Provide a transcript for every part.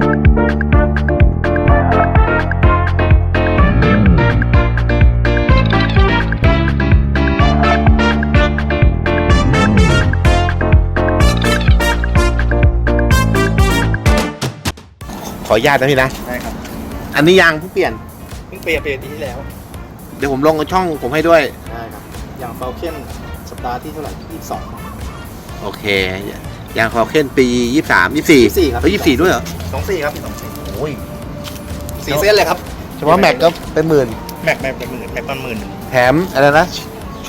ขออนุญาตนะพี่นะ ได้ครับอันนี้ยางเพิ่งเปลี่ยน เพิ่งเปลี่ยนเปลี่ยนปีที่แล้ว เดี๋ยวผมลงช่องผมให้ด้วย ได้ครับ อย่างเฟลเคนสัปดาห์ที่เท่าไหร่ยี่สิบสองโอเค ยางคอเคนปียี่สามยี่สี่24ครับเฮ้ยยี่สี่ด้วยเหรอ สองสี่ครับพี่สองสี่โอ้ยสี่เส้นเลยครับเฉพาะแม็กก็เป็นหมื่น แม็กแม็กเป็นหมื่นแม็กตอนหมื่นหนึ่งแถมอะไรนะ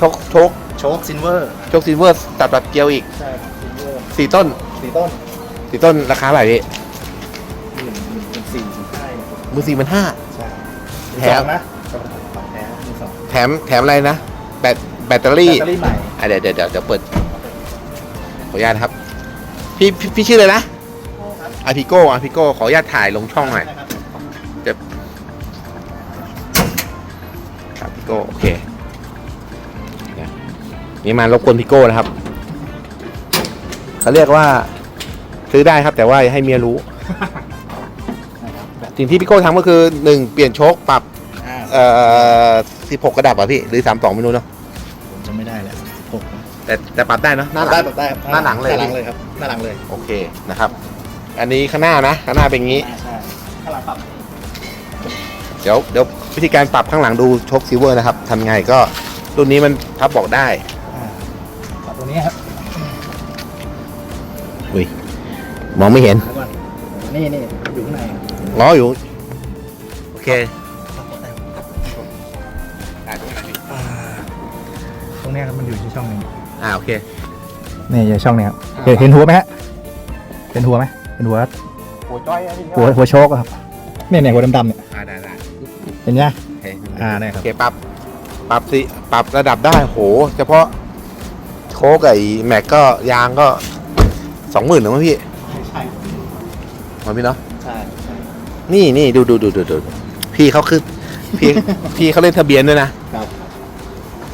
ชกชกโชคซินเวอร์ชกซิลเวอร์ตัดแบบเกลียวอีกใช่ครับซินเวอร์สี่ต้นสี่ต้นสี่ต้นราคาเท่าไหร่พี่หมื่นหมื่นหมื่นสี่หมื่นห้าเนี่ยมือสี่มันห้า ใช่แถมสองนะฝั่งแถมมือสองแถมแถมอะไรนะ แบตแบตเตอแบรี่ตเตอรี่ใหม่อะเดี๋ยวเดี๋ยวเดี๋ยวเดี๋ยวเปิด ขออนุญาตนะครับ พี่พี่พี่ชื่ออะไรนะอาพิโก้อาพิโก้ขออนุญาตถ่ายลงช่องหน่อยครับครับพี่โก้โอเคเนี่ยนี่มารบกวนพี่โก้นะครับเขาเรียกว่า ซื้อได้ครับแต่ว่าอย่าให้เมียรู้นะครับแบตสิ่งที่พี่โก้ทำก็คือหนึ่งเปลี่ยนโชคปรับอ่าเอ่อสิบหกกระดับอะพี่ หรือสามสองไม่รู้เนาะ แต่แต่ปรับได้เนาะหน้าหลัได้ง แบบได้ครับหน้าหลังเลย หน้าหลังเลยครับหน้าหลังเลยโอเคนะครับ อันนี้ข้างหน้านะข้างหน้าเป็นอย่างนี้ ใช่ข้างหลังปรับเดี๋ยวเดี๋ยววิธีการปรับข้างหลังดูโชคซิลเวอร์นะครับทำไงก็รุ่นนี้มันพับเบอกได้ อ่าปรับตรงนี้ครับอุ้ยมองไม่เห็นแล้วก่อนนี่นี่อยู่ข้างในล้ออยู่ โอเคอ่าตรงเนี้ยครับมันอยู่ที่ช่องนี้ อ่าโอเค นี่อยู่ช่องนี้ครับอ่าเห็นเห็นหัวไหมฮะเห็นหัวไหมเห็นหัวหัวจ้อยอะพี่หัวหัวโชกอะครับเนี่ยเนี่ยหัวดำๆเนี่ยอ่าได้ได้เห็นไหมโอเคอ่าเนี่ยคโอรับเคปรับปรับสิปรับระดับได้โห เฉพาะโค้กกับไอ้แม็กก็ยางก็สองหมื่นหรือมั้งพี่ใช่มาพี่เนาะใช่ใช่นี่นี่ดูดูดูดูดูพี่เขาคือพี่ พี่เขาเล่นทะเบียนด้วยนะครับ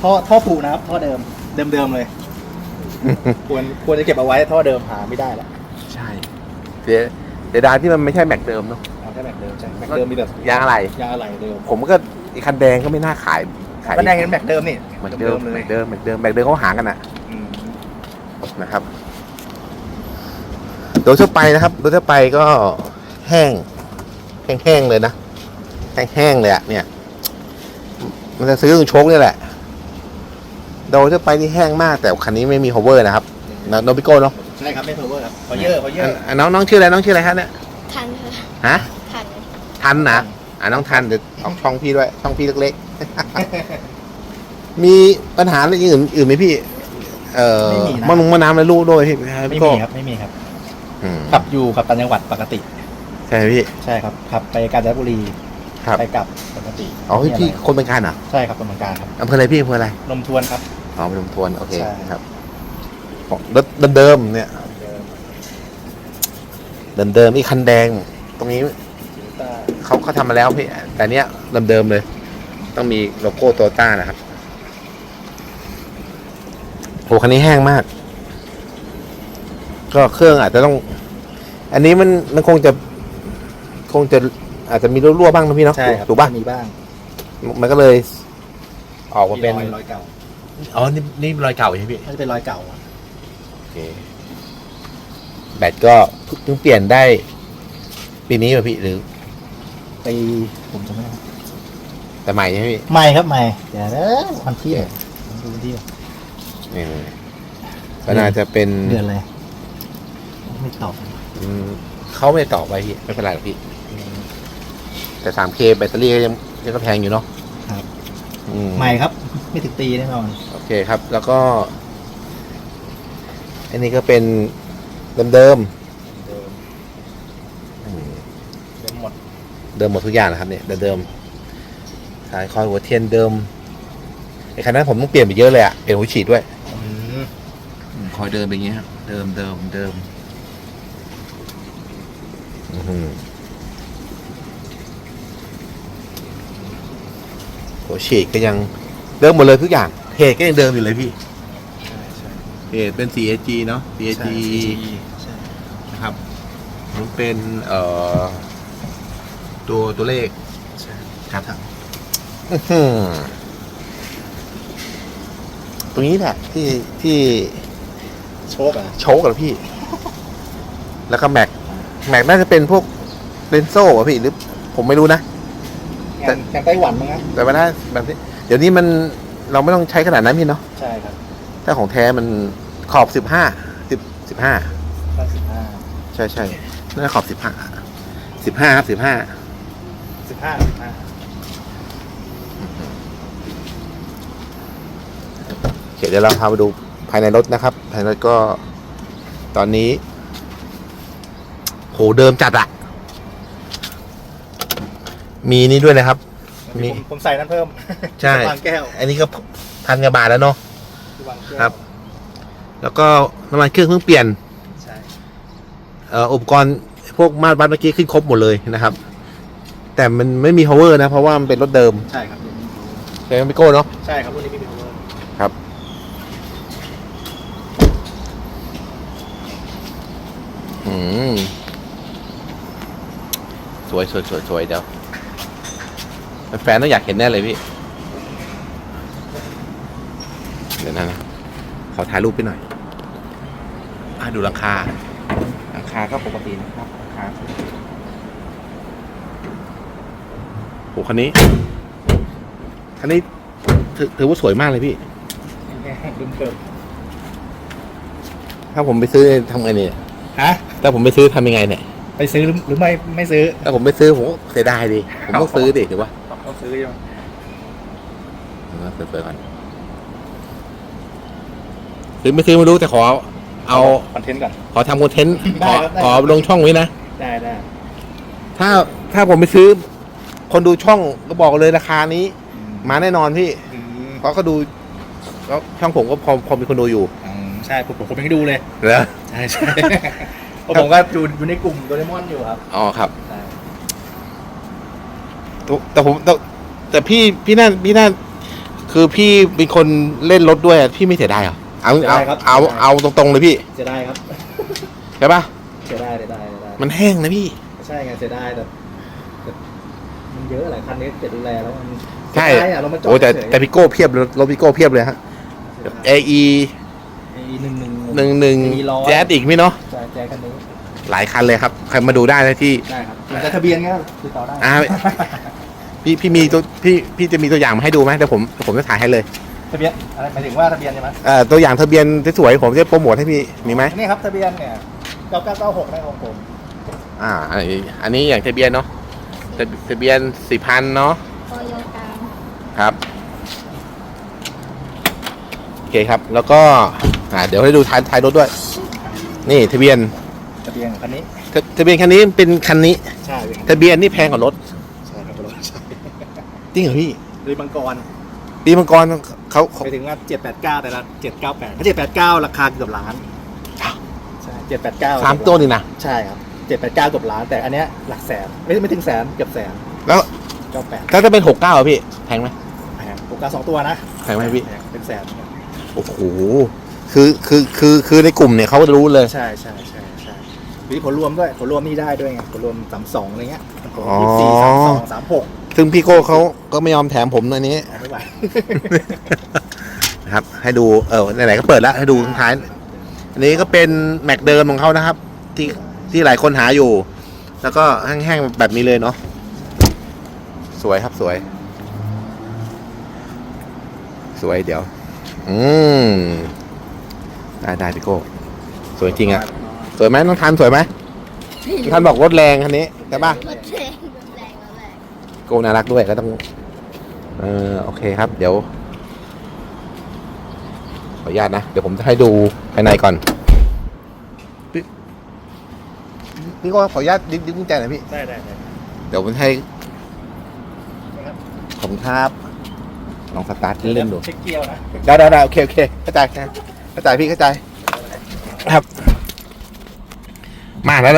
ท่อท่อผูนะครับท่อเดิม เดิมเดิมๆเลย ควรควรจะเก็บเอาไว้ท่อเดิมหาไม่ได้แล้วใช่เสียเสียดายที่มันไม่ใช่แม็กเดิมเนาะเอาแค่แบบเดิมใช่แม็กเดิมมีแต่ยางอะไร ยางอะไรเดิมผมก็ไอีคันแดงก็ไม่น่าขายขายก็แดงเห็นแม็กเดิมนี่เหมือนเดิมเลเหมืยอนเดิมเหมือนเดิมแม็กเดิมเขาหากันอะอืมนะครับ โดยทั่วไปนะครับ โดยทั่วไปก็แห้ง แห้งๆเลยนะ แห้งๆเลยอะเนี่ย มันจะซื้อตรงโชคนี่แหละ โดยทั่วไปนี่แห้งมากแต่คันนี้ไม่มี cover นะครับนะโนบิโก้เนาะใช่ครับไม่เพอร์เวอร์ครับพอเยอะพอเยอัอะนอันน้องน้องชื่ออะไรน้องชื่ออะไรครับเนี่ยทันค่ะฮะทันทันนะอ่าน้องทันเดี๋ยวออกช่องพี่ด้วยช่องพี่เล็กๆ มีปัญหาอะไรอื่นอื่นไหมพี่ เอ่อมะนุงมะน้ำอะไรลูกด้วยพี่ไม่พี่โก้มีครับไม่มีครับอืมขับอยู่ขับต่างจังหวัดปกติ ใช่ไหมพี่ ใช่ครับขับไปกาญจนบุรีครับ ไปกลับปกติอ๋อไม่มีะไรพี่คนเป็นการเหรอใช่ครับเป็นเหมือนกันครับอำเภออะไรพี่อำเภออะไรนมทวนครับ อ๋อเป็นลำทวนโอเคใช่ ครับรถเดิมๆเนี่ยเดิมๆอีคันแดง ตรงนี้เขาเขาทำมาแล้วพี่แต่เนี้ยเดิมๆเลย ต้องมีโลโก้โตต้านะครับโหคันนี้แห้งมาก ก็เครื่องอาจจะต้อง อันนี้มันมันคงจะ คงจะอาจจะมีรั่วๆบ้างนะพี่เนาะใช่ครับถูกป่ะมีบ้างมันก็เลย ออกมาเป็น รอยรอยเก่า อ๋อนี่นี่รอยเก่าใช่ไหมพี่ น่าจะเป็นรอยเก่าอะโอเค แบตก็เพิ่งเปลี่ยนได้ ปีนี้ป่ะพี่หรือปีผมจะไม่ได้แต่ใหม่ใช่ไหมพี่ ไม่ครับไม่เดี๋ยวนะวันที่ไหนผมดูวันที่นี่ก็น่าจะเป็นเดือนอะไรไม่ตอบอืมเขาไม่ตอบไปพี่ ไม่เป็นไรหรอกพี่ แต่ 3K แบตเตอรี่ก็ยังยังก็แพงอยู่เนาะครับ อืมไม่ครับ ไม่ถึงปีแน่นอน โอเคครับ แล้วก็ อันนี้ก็เป็นเดิมๆอืมเดิมหมดเดิมหมดทุกอย่างนะครับเนี่ยเดิมๆสายคอยหัวเทียนเดิมไอ้คันนั้นผมต้องเปลี่ยนไปเยอะเลยอะเปลี่ยนหัวฉีดด้วยคอยเดินไปอย่างเงี้ยครับเดิมเดิมเดิมอื้อหือหัวฉีดก็ยัง เดิมหมดเลยทุกอย่างเพจก็ยังเดิมอยู่เลยพี่ใช่ใช่เพจเป็น CAG เนาะ CAG ใช่นะครับมันเป็นเอ่อตัวตัวเลข ใช่ครับ อื้อหือตรงนี้แหละที่ที่โชคอะโชกเหรอพี่ แล้วก็แม็ก แม็กน่าจะเป็นพวกเรนโซ่อะพี่หรือ ผมไม่รู้นะงานงานไต้หวันมั้งนะแต่ว่าถ้าแบบนี้ เดี๋ยวนี้มันเราไม่ต้องใช้ขนาดนั้นพี่เนาะใช่ครับถ้าของแท้มันขอบสิบห้าสิบสิบห้าตั้งสิบห้าใช่ใช่น่าจะขอบสิบห้าสิบห้าครับสิบห้าสิบห้าสิบห้าเดี๋ยวเราพามาดูภายในรถนะครับ ภายในรถก็ตอนนี้โหเดิมจัดอะมีนี่ด้วยนะครับ มีผมผมใส่นั้นเพิ่มใช่วางแก้วอันนี้ก็พันกว่าบาทแล้วเนาะวางแก้วครับ แล้วก็น้ำมันเครื่องเพิ่งเปลี่ยนใช่เอ่ออุปกรณ์พวกมาตรวัดเมื่อกี้ขึ้นครบหมดเลยนะครับ แต่มันไม่มี power นะ เพราะว่ามันเป็นรถเดิมใช่ครับใช่ไหมพี่โก้เนาะใช่ครับรุ่นนี้ไม่มี power ครับอืมสวยสวยสวยสวยเดี๋ยว แฟนๆต้องอยากเห็นแน่เลยพี่ เดี๋ยวนะนะขอถ่ายรูปไปหน่อยอะดูราคาราคาก็ปกตินะครับราคาโอ้คันนี้ คันนี้ถือถือว่าสวยมากเลยพี่รุ่นเพิ่มถ้าผมไปซื้อทำไงเนี่ยฮะถ้าผมไปซื้อทำยังไงเนี่ย ไปซื้อหรือหรือไม่ไม่ซื้อ ถ้าผมไปซื้อผมก็เสียดายดิ ผมต้องซื้อดิถือว่าต้อง ซื้อยังเปิดๆก่อนซื้อไม่ซื้อไม่รู้แต่ขอ เอาคอนเทนต์ก่อน ขอทำคอนเทนต์ได้ขอครับได้ ขอลงช่องไว้นะ ได้ได้ถ้าถ้าผมไปซื้อ คนดูช่องก็บอกเลยราคานี้มาแน่นอนพี่อืมเพราะก็ดูแล้วช่องผมก็พอพอมีคนดูอยู่อืมใช่ผมผมผมยังดูเลย เหรอใช่ใช่ เพราะผมก็ดูอยู่ในกลุ่มโดเรมอนอยู่ครับ อ๋อครับ ใช่ แต่ผมแต่แต่พี่พี่น่าพี่น่าคือพี่เป็นคนเล่นรถด้วยอะพี่ไม่เสียดายเหรอเอาเอาเอาเอาตรงๆเลยพี่จะได้ครับ ใช่ปะจะได้จะได้จะได้มันแห้งนะพี่ ใช่ไงจะได้แต่แต่มันเยอะหลายคันนี้จะดูแลแล้วมันใช่เสียดายอะเรามาจอดโอ้แต่เฉยๆแต่พี่โก้เพียบเลยรถพี่โก้เพียบเลยฮะ AE ไอ้หนึ่งหนึ่งหนึ่งหนึ่งมีร้อยแจ๊สอีกไหมเนาะใช่แจคันนี้หลายคันเลยครับ ใครมาดูได้นะที่ ได้ครับมันจะทะเบียนก็ติดต่อได้ อ่า พี่พี่มีตัวพี่พี่จะมีตัวอย่างมาให้ดูไหมเดี๋ยวผมเดี๋ยวผมจะถ่ายให้เลยทะเบียนอะไรหมายถึงว่าทะเบียนใช่ไหมเอ่อตัวอย่างทะเบียนสวยๆผมจะโปรโมทให้พี่มีไหมนี่ครับทะเบียนเนี่ยเก้าเก้าเก้าหกในของผมอ่าอันนี้อันนี้อย่างทะเบียนเนาะทะทะเบียนสี่พันเนาะโตโยต้าครับโอเคครับ แล้วก็อ่าเดี๋ยวให้ดูท้ายท้ายรถด้วย นี่ทะเบียนทะเบียนคันนี้ทะทะเบียนคันนี้เป็นคันนี้ ใช่ทะเบียนนี่แพงกว่ารถ ใช่ครับรถใช่ จริงเหรอพี่หรือมังกรปีมังกรเขาเขา ไปถึงว่าเจ็ดแปดเก้าแต่ละเจ็ดเก้าแปดถ้าเจ็ดแปดเก้าราคาเกือบล้านใช่เจ็ดแปดเก้าสามตัวนี่นะใช่ครับเจ็ดแปดเก้าเกือบล้านแต่อันเนี้ยหลักแสนไม่ไม่ถึงแสนเกือบแสนแล้วเก้าแปดถ้าจะเป็นหกเก้าอะพี่แพงไหมแพงโอกาสสองตัวนะแพงไหมพี่ แพงเป็นแสนโอ้โหคือคือคือคือในกลุ่มเนี่ยเขาจะรู้เลย ใช่ใช่ใช่ใช่มีผลรวมด้วยผลรวมนี่ได้ด้วยไงผลรวมสามสองอะไรเงี้ยผลรวมยี่สิบสี่สามสองสามหก ซึ่งพี่โก้เขาก็ไม่ยอมแถมผมอันนี้เอาไม่ไหวนะครับ ให้ดูเออไหนๆก็เปิดแล้ว ให้ดูท้าย อันนี้ก็เป็นแม็กเดิมของเขานะครับ ที่ที่หลายคนหาอยู่ แล้วก็แห้งๆแบบนี้เลยเนาะสวยครับสวย สวยเดี๋ยว อืมได้ได้พี่โก้สวยจริงอะสวยไหมน้องทันสวยไหมน้องทันบอกรถแรงคันนี้ใช่ปะ รถแรงรถแรงรถแรง โก้น่ารักด้วยก็ต้อง เออโอเคครับ เดี๋ยว ขออนุญาตนะ เดี๋ยวผมจะให้ดูภายในก่อนพี่พี่ก็ขออนุญาตดิ้นดิ้นกุญแจหน่อยพี่ ได้ได้ได้เดี๋ยวผมให้นะครับขอบคุณครับลองสตาร์ทเล่นๆดูเช็คเกียร์นะได้ได้ได้โอเคโอเคเข้าใจนะเข้าใจพี่เข้าใจครับ มาแล้ว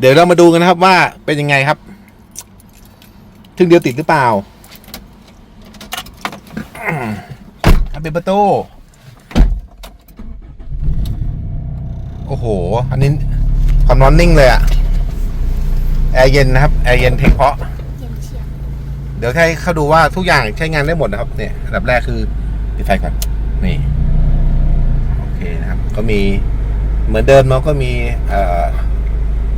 เดี๋ยวเรามาดูกันนะครับว่าเป็นยังไงครับ ทึ่งเดียวติดหรือเปล่าเป็นประตู โอ้โห อันนี้ความนอนนิ่งเลยอะแอร์เย็นนะครับ แอร์เย็นเพลงเพราะ เดี๋ยวให้เขาดูว่าทุกอย่างใช้งานได้หมดนะครับ เนี่ยอันดับแรกคือปิดไฟก่อน นี่ โอเคนะครับ ก็มีเหมือนเดิมเนาะก็มีเอ่อ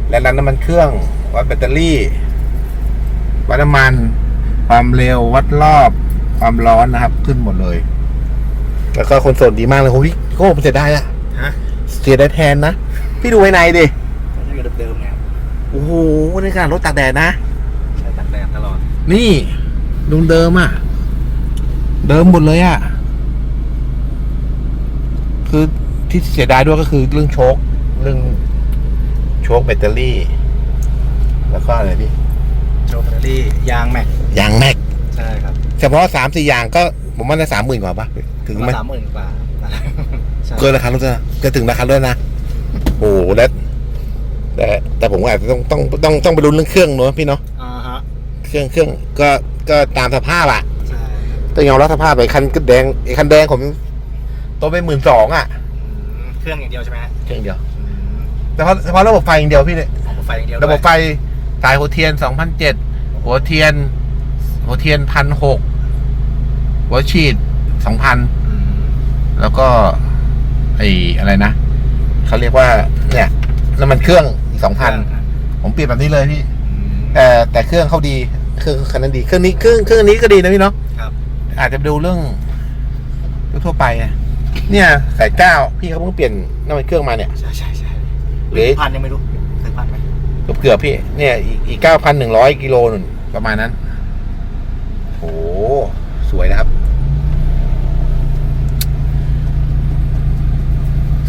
แรงดันน้ำมันเครื่องวัดแบตเตอรี่ วัดน้ำมัน ความเร็ววัดรอบความร้อนนะครับ ขึ้นหมดเลย แล้วก็คนโสดดีมากเลยโอ้ยโก้ผมเสียดายอะฮะเสียดายแทนนะ พี่ดูภายในดิก็ยังเดิมๆเนี่ยครับโอ้โหนี่ขนาดรถตากแดดนะ ใช้ตักแดดตลอด นี่ดูเดิมอะ เดิมหมดเลยอะ คือที่เสียดายด้วยก็คือเรื่องโชคเรื่องโชคแบตเตอรี่ แล้วก็อะไรพี่ โชว์แบตเตอรี่ยางแม็กยางแม็กใช่ครับเฉพาะสามสี่อย่างก็ผมว่าได้สามหมื่นกว่าปะถึงไหมสามหมื่นกว่าใช่เกินราคารถนะเกินถึงราคารถนะโอ้โหแล้วแต่แต่ผมว่าอาจจะต้องต้องต้องต้องไปรุ้นเรื่องเครื่องเนอะพี่เนาะอ่าฮะเครื่องเครื่องก็ก็ตามสภาพอะใช่ต้องยอมรับสภาพไปคันแดงไอ้คันแดงผมตัวไปหมื่นสองอะอืมเครื่องอย่างเดียวใช่ไหมฮะเครื่องเดียวอืมแต่เพราะเฉพาะระบบไฟอย่างเดียวพี่เนี่ยของไฟอย่างเดียวระบบไฟสายหัวเทียนสองพันเจ็ด หัวเทียน หัวเทียนพันหกหัวฉีดสองพันอืมแล้วก็ ไออะไรนะเขาเรียกว่า เนี่ยน้ำมันเครื่องอีกสองพันผมเปลี่ยนแบบนี้เลยพี่อืมแต่แต่เครื่องเขาดีเครื่องคันนั้นดีเครื่องนี้เครื่องเครื่องนี้ก็ดีนะพี่เนาะครับอาจจะไปดูเรื่องทั่วๆไปอะเนี่ยสายเก้าพี่เขาเพิ่งเปลี่ยนน้ำมันเครื่องมาเนี่ยใช่ใช่ใช่หรือพันยังไม่รู้ถึงพันไหม เกือบๆพี่ เนี่ยอีกอีกเก้าพันหนึ่งร้อยกิโลหนึ่งประมาณนั้นโอ้สวยนะครับ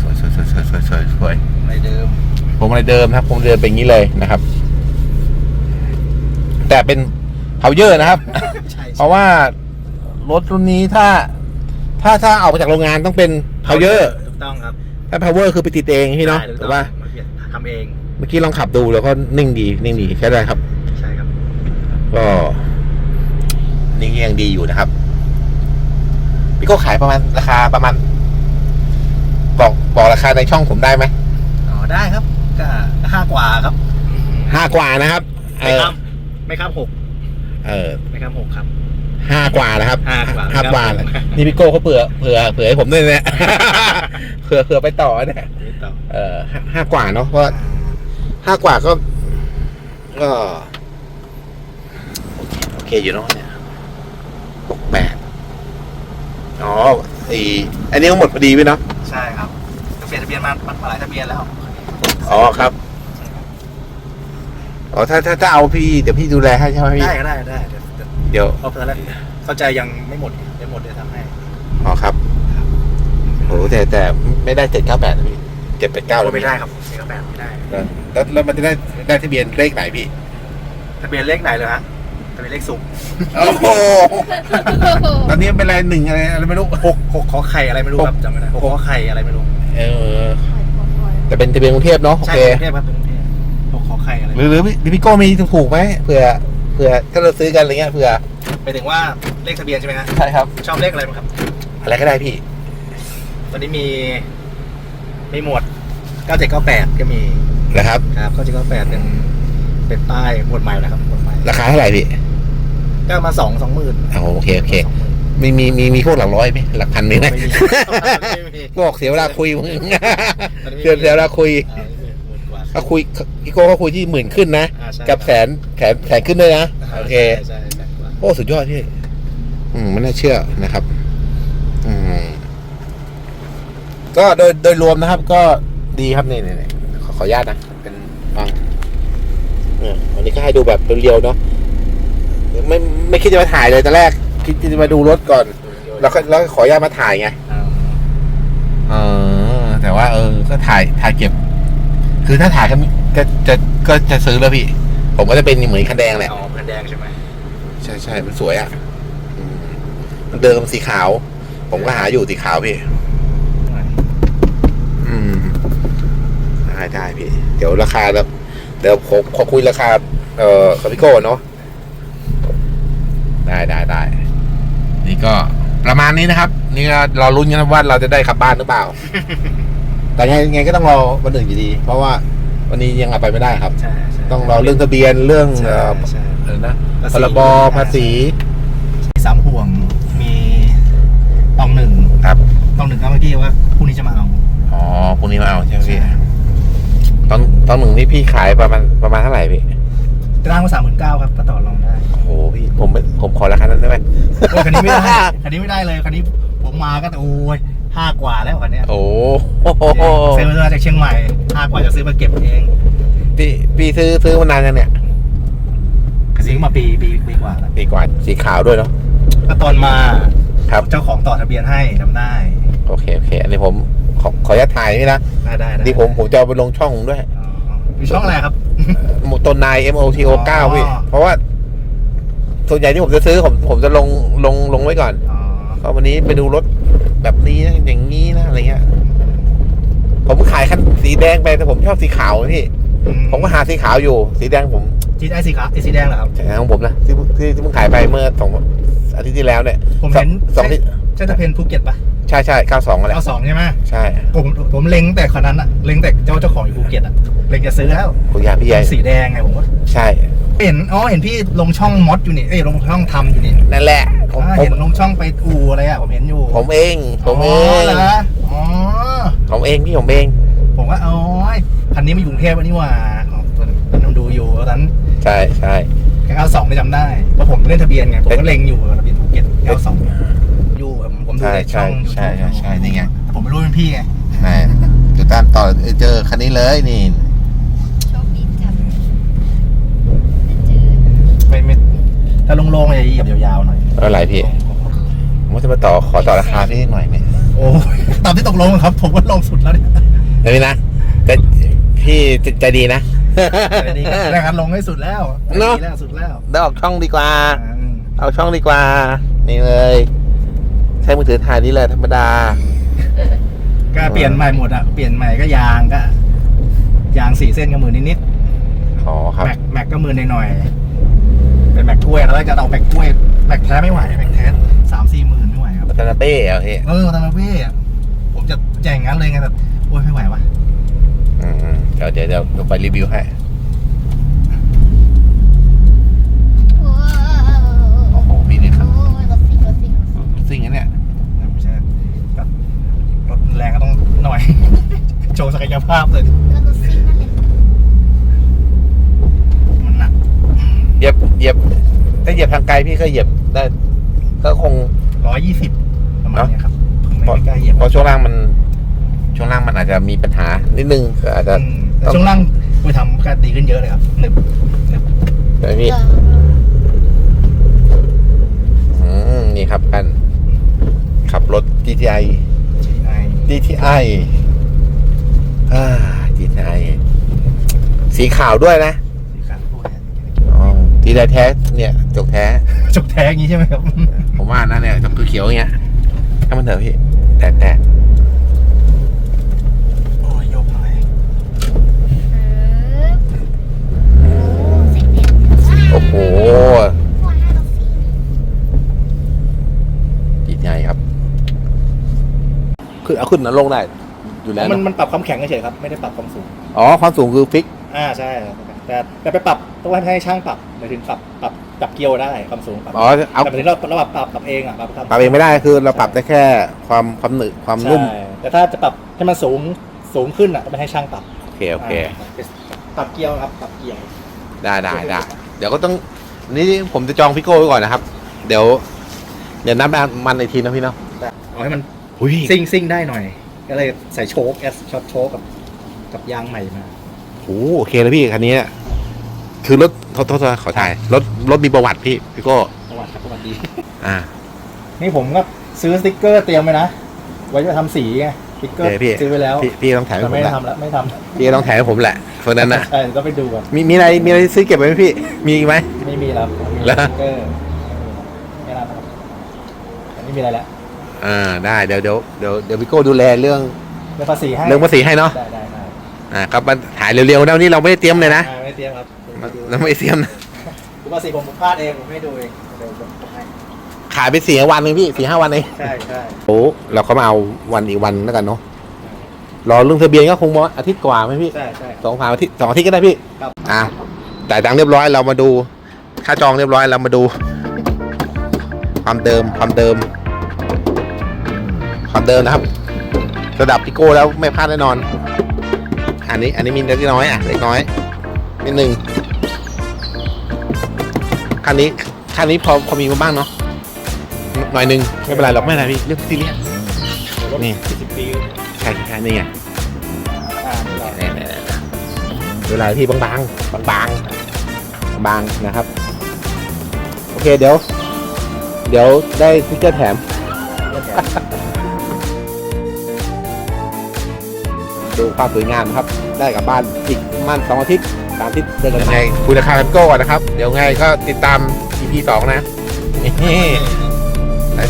สวยสวยสวยสวยสวยสวยสวยในเดิมผมอะไรเดิมครับผมเดินเป็นอย่างนี้เลยนะครับ แต่เป็นเฮาเยอร์นะครับใช่เพราะว่ารถรุ่นนี้ถ้า ถ้าถ้าเอามาจากโรงงานต้องเป็นเฮาเยอร์ถูกต้องครับถ้า power คือไปติดเองพี่เนาะใช่ถูกแต่ต้องว่ามาเปลี่ยนทำเอง เมื่อกี้ลองขับดูแล้วก็นิ่งดี นิ่งดีใช่ได้ครับ ใช่ครับ ก็นี่ยังดีอยู่นะครับพี่ก็ขายประมาณราคาประมาณ บอกบอกราคาในช่องผมได้ไหมอ๋อได้ครับก็ห้ากว่าครับห้ากว่านะครับ เอไม่อครับไม่ครับหกเออไม่ครับหกครับ ห้ากว่านะครับห้ากว่าห้ากว่าครับ นี่พี่โก้เขาเผื่อเผื่อเผื่อให้ผมด้วยเนี่ย เผื่อเผื่อไปต่อเนี่ยนี่ต่อเออห้าห้ากว่าเนาะเพราะ ห้ากว่าก็ ก็โอเคโอเคอยู่เนาะเนี่ยหกแปดอ๋อไออันนี้ก็หมดพอดีไปเนาะใช่ครับเปลี่ยนทะเบียนมามาหลายทะเบียนแล้ว อ๋อครับอ๋อถ้าถ้าถ้าเอาพี่เดี๋ยวพี่ดูแลให้ใช่ไหมพี่ได้ก็ได้ก็ได้เดี๋ยวเดี๋ยวเดี๋ยวเอาไปแล้วเข้าใจยังไม่หมดไม่หมดเดี๋ยวทำให้อ๋อครับโอ้แต่แต่ไม่ได้เจ็ดเก้าแปดนะพี่เจ็ดแปดเก้าไม่ได้ครับไม่ ก็แบบไม่ได้แล้วแล้วแล้วมันจะได้ได้ทะเบียนเลขไหนพี่ทะเบียนเลขไหนเลยฮะทะเบียนเลขสูงโอ้โหตอนนี้เป็นอะไรหนึ่งอะไรอะไรไม่รู้ หกหกขอไข่อะไรไม่รู้ครับจำไม่ได้หกขอไข่อะไรไม่รู้เออแต่เป็นทะเบียนกรุงเทพเนาะโอใช่เค กรุงเทพครับกรุงเทพหกขอไข่อะไรหรือหรือหรือพี่โก้มีถูกไหมเผื่อเผื่อถ้าเราซื้อกันอะไรเงี้ยเผื่อไปถึงว่าเลขทะเบียนใช่ไหมฮะใช่ครับ ชอบเลขอะไรบ้างครับ อะไรก็ได้พี่ ตอนนี้มีมีหมวด 9798 ก็มีนะครับ ครับ9798เป็นเป็นป้ายหมวดใหม่นะครับหมวดใหม่ราคาเท่าไหร่พี่ก็มาสองสองหมื่นอ๋อโอเคโอเคสองหมื่นมีมีมีมีพวกหลักร้อยไหมหลักพันมีไหมไม่มีไม่มีบอกเสียเวลาคุยมึงตอนนี้ไม่มีเสียเสียเวลาคุยอ่าหมื่นกว่าเขาคุยพี่โก้เขาคุยที่หมื่นขึ้นนะอ่าใช่กับแสนแสนแสนขึ้นด้วยนะ โอเคใช่ใช่ใช่กว่าโอ้สุดยอดพี่อืมไม่น่าเชื่อนะครับ อืมก็โดยโดยรวมนะครับ ก็ ดีครับนี่นี่นี่ขอขออนุญาตนะ เป็นฟังเนี่ยวันนี้ก็ให้ดูแบบเรียวๆเนาะไม่ไม่คิดจะมาถ่ายเลยแต่แรก คิดจะมาดูรถก่อน แล้วก็แล้วก็ขออนุญาตมาถ่ายไงอ่าเออ แต่ว่า เออ ก็ถ่ายถ่ายเก็บ คือถ้าถ่ายก็ก็จะก็จะซื้อแล้วพี่ ผมก็จะเป็นเหมือนคันแดงแหละอ๋อเพื่อนแดงใช่ไหมใช่ใช่มันสวยอะอืมมันเดิมสีขาว ผมก็หาอยู่สีขาวพี่ อืม ได้ได้พี่ เดี๋ยวราคาแล้วเดี๋ยวผมขอคุยราคา เอ่อคาพิโก้เนาะได้ได้ได้นี่ก็ประมาณนี้นะครับ นี่ก็รอลุ้นกันนะว่าเราจะได้ขับบ้านหรือเปล่า แต่ไงไงก็ต้องรอวันอื่นอยู่ดี เพราะว่าวันนี้ยังเอาไปไม่ได้ครับ ใช่ใช่ต้องรอเรื่องทะเบียนเรื่องใช่เอ่อใช่อะไรนะภาษีพรบภาษีมีสามห่วงมีตองหนึ่งครับตองหนึ่งก็เมื่อกี้ว่าพรุ่งนี้จะมาเอาอ๋อพรุ่งนี้มาเอาใช่ไหมพี่ ตอนตอนหนึ่งนี่พี่ขายประมาณประมาณเท่าไหร่พี่ตารางมาสามหมื่นเก้าครับก็ต่อรองได้โอ้โหพี่ผมไม่ผมขอราคานั้นได้ไหมโอ้ยคันนี้ไม่ได้คันนี้ไม่ได้เลยคันนี้ผมมาก็โอ้ยห้ากว่าแล้วคันเนี้ยโอ้โหซื้อมาจากเชียงใหม่ห้ากว่าจะซื้อมาเก็บเองพี่พี่ซื้อซื้อมานานยังเนี่ยซื้อมาปีปีปีกว่าแล้วปีกว่าสีขาวด้วยเนาะก็ตอนมาครับเจ้าของต่อทะเบียนให้จำได้ โอเคโอเค อันนี้ผม ขอขออนุญาตถ่ายนี่นะได้ได้ได้ที่ผมผมจะเอาไปลงช่องด้วยอ๋อมีช่องอะไรครับต้นนาย M O T O 9พี่อ๋อเพราะว่า ส่วนใหญ่ที่ผมจะซื้อผมผมจะลงลงลงไว้ก่อนอ๋อก็วันนี้ไปดูรถแบบนี้นะอย่างนี้นะอะไรเงี้ย ผมขายคันสีแดงไปแต่ผมชอบสีขาวพี่ ผมก็หาสีขาวอยู่ สีแดงผมจีไอสีขาวไอสีแดงเหรอครับใช่ของผมนะที่ที่ที่เพิ่งขายไปเมื่อสองอาทิตย์ที่แล้วเนี่ยผมเห็นสองสองที่ใช่ตะเพนภูเก็ตปะ ใช่ใช่เก้าสองอะไรเอาสองใช่ไหมใช่ ผมผมเล็งแต่คนนั้นอะเล็งแต่เจ้าเจ้าของอยู่ภูเก็ตอะเล็งจะซื้อแล้วคุณยาพี่ใหญ่สีแดงไงผมว่าใช่เห็นอ๋อเห็นพี่ลงช่องมอดอยู่นี่เอ้ยลงช่องทำอยู่นี่นั่นแหละผมอ่าผมเห็นลงช่องไปอูอะไรอะผมเห็นอยู่ ผมเอง ผมเออ๋องเหรออ๋อผมเองพี่ผมเอง ผมว่าอ๋อคันนี้มาอยู่กรุงเทพวันนี้หว่าอ๋อตอนนั้นดูอยู่ตอนนั้นใช่ใช่แกเอาสองไม่จำได้เพราะผมเล่นทะเบียนไงผมก็เล็งอยู่ทะเบียนภูเก็ตแกเอาสองอยู่ ผมผมดูใช่ในช่องใช่ใช่ใช่นี่ไงแต่ผมไม่รู้เป็นพี่ไงใช่จุดตามต่อเจอคันนี้เลยนี่ โชคดีจังจะเจอไม่ไม่ถ้าโล่งๆจะเหยียบยาวๆหน่อยอะไรพี่ ผมว่าจะมาต่อขอต่อราคาพี่หน่อยไหมโอ้ยตามที่ตกลงครับ ผมว่าลงสุดแล้วเนี่ยเดี๋ยวนี้นะแต่พี่ใจดีนะ แต่นี่ก็ได้การลงให้สุดแล้วเนอะ ดีแล้วสุดแล้วได้ออกช่องดีกว่าอืมเอาช่องดีกว่า นี่เลยใช้มือถือถ่ายนี่เลยธรรมดา ก็เปลี่ยนใหม่หมดอะเปลี่ยนใหม่ก็ยางก็ยางสี่เส้นก็หมื่นนิดอ๋อครับ ๆแม็กแม็กก็หมื่นหน่อยๆเป็นแม็กกล้วยแล้วจะเอาแม็กกล้วยแม็กแท้ไม่ไหวแม็กแท้สามสี่หมื่นไม่ไหวครับวัตนาเป้เหรอพี่เออตานาเว่อะผมจะแจ่งงั้นเลยไงแต่โอ้ยไม่ไหววะอืมๆเดี๋ยวเดี๋ยวเดี๋ยวเดี๋ยวไปรีวิวให้ว้าวโอ้โหพี่นี่ครับโอ้ยรถสิงรถสิงรถสิงซิ่งอันเนี่ยไม่ใช่ก็รถ แรงก็ต้องหน่อย โชว์ศักยภาพเลยแล้วรถสิงนั่นแหละมันหนักเหยียบเหยียบถ้าเหยียบทางไกลพี่ก็เหยียบได้ก็คง ร้อยยี่สิบประมาณเนอะเนี้ยครับไม่ไม่กล้าเหยียบเพราะช่วงล่างมัน ช่วงล่างมันอาจจะมีปัญหานิดนึงก็อาจจะ อืมแต่ช่วงล่างไปทำก็ดีขึ้นเยอะเลยครับหนึบหนึบเดี๋ยวพี่เอออืมนี่ครับกัน ขับรถ GTI GI GTI อ่า GTI สีขาวด้วยนะสีขาวด้วยอ๋อทีไดแท้เนี่ยจกแท้ จกแท้อย่างนี้ใช่ไหมครับ ผมว่านะเนี่ยจกเขียวๆอย่างเงี้ยถ้ามันเถอะพี่แต่แต่โอ้ยยกหน่อยเออโอ้เสียงเด็ดโอ้โหว้าวรถสิง GTI ครับ ขึ้นเอาขึ้นนะลงได้อยู่แล้วมันเนอะมันปรับความแข็งเฉยๆครับไม่ได้ปรับความสูง อ๋อความสูงคือฟิก อ่าใช่แต่แต่ไปปรับต้องให้ช่างปรับหมายถึงปรับปรับปรับเกียวได้ความสูงปรับอ๋อเอาแต่หมายถึงเราเราปรับปรับปรับเองอะปรับควาปรับเองไม่ได้คือเราปรับได้แค่ความความหนึบความนุ่ม ใช่แต่ถ้าจะปรับให้มันสูงสูงขึ้นอะต้องไปให้ช่างปรับโอเคโอเคาปรับเกียวครับปรับเกียว ได้ได้ได้เดี๋ยวก็ต้องนี่ผมจะจองพิโก้ไว้ก่อนนะครับ เดี๋ยว เดี๋ยวนับมันอีกทีนะพี่เนาะ เอาให้มัน อุ้ยซิ่งซิ่งได้หน่อย ก็เลยใส่โชคแอสช็อตโชคกับ กับยางใหม่มาโอ้โอเคแล้วพี่คันนี้คือรถโทษโทษโทษขอถ่ายรถรถมีประวัติพี่พิโก้ประวัติครับประวัติดีอ่า นี่ผมก็ซื้อสติ๊กเกอร์เตรียมไว้นะไว้จะทำสีไงสติ๊กเกอร์เดี๋ยวพี่ซื้อไว้แล้วพี่พี่ต้องถ่ายให้แต่ผมไม่แหได้ละทำแล้วไม่ทำพี่ต้องถ่ายให้ผมแหละคนนั้นนะใช่ก็ไปดูก่อนมีมีอะไรมีอะไรซื้อเก็บไว้ไหมพี่ มีอีกไหมไม่มีแล้วมีแล้วสติ๊กเกอร์ไม่รับนะครับแต่ไม่มีอะไรแล้ว อ่าได้เดี๋ยวเดี๋ยวเดี๋ยวเดี๋ยวพิโก้ดูแลเรื่องเรื่องภาษีให้เรื่องภาษีให้เนาะได้ได้ได้อ่าครับมาถ่ายเร็วๆนะวันนี้เราไม่ได้เตรียมเลยนะอ่าไม่เตรียมครับเราไม่ได้เตรียมนะคือภาษีผมพลาดเองผมไม่ดูเองเดี๋ยวผมให้ขายไปสี่วันหนึ่งพี่สี่ห้าวันเองใช่ใช่โอ้เราก็มาเอาวันอีกวันแล้วกันเนาะรอเรื่องทะเบียนก็คงมอาทิตย์กว่าไหมพี่ใช่ใช่สองสามอาทิตย์สองอาทิตย์ก็ได้พี่ครับอ่าจ่ายตังค์เรียบร้อยเรามาดู ค่าจองเรียบร้อยเรามาดู ความเดิมความเดิม ความเดิมนะครับ ระดับพิโก้แล้วไม่พลาดแน่นอน อันนี้อันนี้มีเล็กน้อยอะเล็กน้อยนิดนึงคันนี้คันนี้พอพอมีมาบ้างเนาะหน่อยหนึงไม่เป็นไรหรอกไม่เป็นไรพี่เรื่องซีเรียสนี่สิบปีใช่ใช่นี่ไงอ่านี่เราเวลาที่บางๆบางๆบางๆนะครับ โอเคเดี๋ยว เดี๋ยวได้สติ๊กเกอร์แถม ดูความสวยงามนะครับ ได้กลับบ้านอีกประมันสองอาทิตย์สามอาทิตย์เดินกันไงคุยราคาแลมโก้ก่อนนะครับ เดี๋ยวไงก็ติดตาม EP สองนะนี่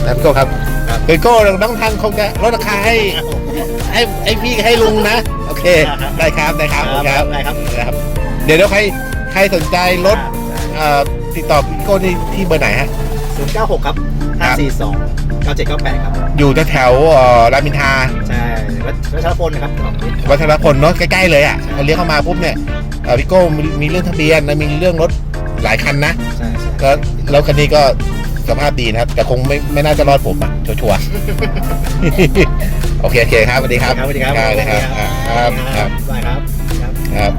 แลมโก้ครับเกโก้น้องทางคงจะลดราคาให้ให้ให้พี่ให้ลุงนะ โอเค ได้ครับได้ครับครับครับได้ครับนะครับ เดี๋ยวเดี๋ยวใครใครสนใจรถเอ่อติดต่อพี่โก้ที่ที่เบอร์ไหนฮะศูนย์เก้าหกครับห้าสี่สองเก้าเจ็ดเก้าแปดครับ อยู่แถวๆเอ่อรามอินทราใช่วัชรพลนะครับวัฒนพลเนาะใกล้ๆเลยอะพอเลี้ยวเข้ามาปุ๊บเนี่ยเอ่อพี่โก้มีมีเรื่องทะเบียนและมีเรื่องรถหลายคันนะใช่ใช่แล้วแล้วคันนี้ก็สภาพดีนะครับ แต่คงไม่ไม่น่าจะรอดผมอะชัวร์ๆ โอเคโอเคครับสวัสดีครับสวัสดีครับได้เลยครับครับครับได้ครับ ครับ